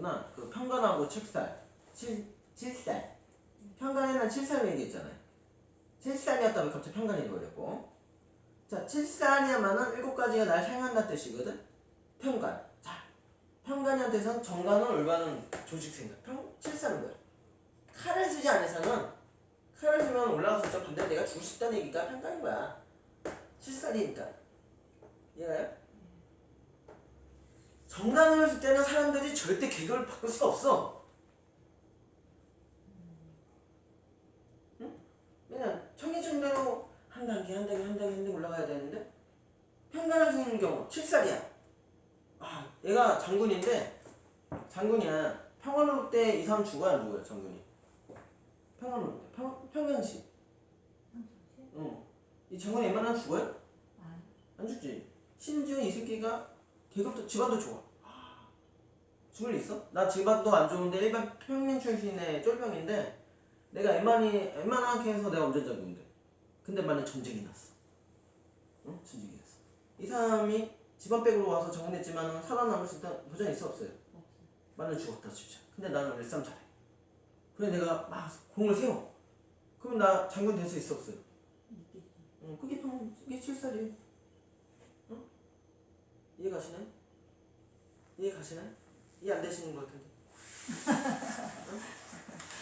있구나. 그 평간하고 칠살. 칠, 칠살. 평간에는 칠살이 얘기했잖아요. 칠살이었다면 갑자기 평간이 돼버렸고. 자, 칠살이야만은 일곱 가지가 날 사용한다는 뜻이거든. 평간. 자, 평간이한테선 정관은 올바른 조직 생각. 평, 칠살은 뭐야? 칼을 쓰지 이상은 칼을 쓰면 올라가서 저 반대로 내가 죽을 수 있다는 얘기가 평간인 거야. 칠살이니까. 이해가요? 쓸 때는 사람들이 절대 계급을 바꿀 수가 없어. 응? 왜냐 청계천대로 한 단계 한 단계 한 단계 한 단계 올라가야 되는데 평간을 쓰는 경우 7살이야. 아 얘가 장군인데 장군이야. 평화로울 때이 사람 죽어야 안 죽어요 장군이. 평화로울 때 평, 평양시. 응. 이 장군이 웬만하면 죽어요? 안 죽지. 심지어 이 새끼가 계급도 집안도 좋아. 일 있어? 나 집안도 안 좋은데 일반 평민 출신의 쫄병인데 내가 웬만히 웬만하게 해서 내가 운전자인데 근데 만약 전쟁이 났어. 응? 전쟁이 났어. 이 사람이 집안 백으로 와서 정리했지만 살아남을 수 있다 도전이 있어 없어요? 만약 죽었다 진짜. 근데 나는 일삼 잘해. 그래 내가 막 공을 세워. 그럼 나 장군 될 수 있어 없어요? 응, 그게 평, 그게 칠살이에요. 응? 이해 가시나요? 이해 가시나요? 이해 안 되시는 것 같은데. 응?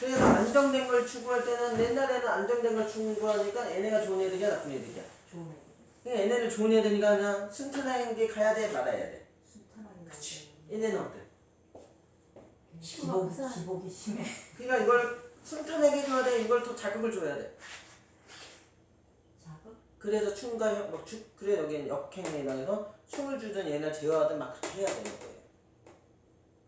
그래서 안정된 걸 추구할 때는 옛날에는 안정된 걸 추구하니까 얘네가 좋은 애들이야 나쁜 애들이야. 좋은 애들. 그냥 얘네를 좋은 애들이니까 그냥 순탄하게 가야 돼 말아야 돼. 순탄하게. 그치. 얘네는 어때? 기복, 기복이 심해. 그러니까 이걸 순탄하게 줘야 돼. 이걸 더 자극을 줘야 돼. 자극? 그래서 춤과 역, 막 추, 그래 여기는 역행이라 해서 춤을 주든 얘네 제어하든 막 그렇게 해야 되는 거예요.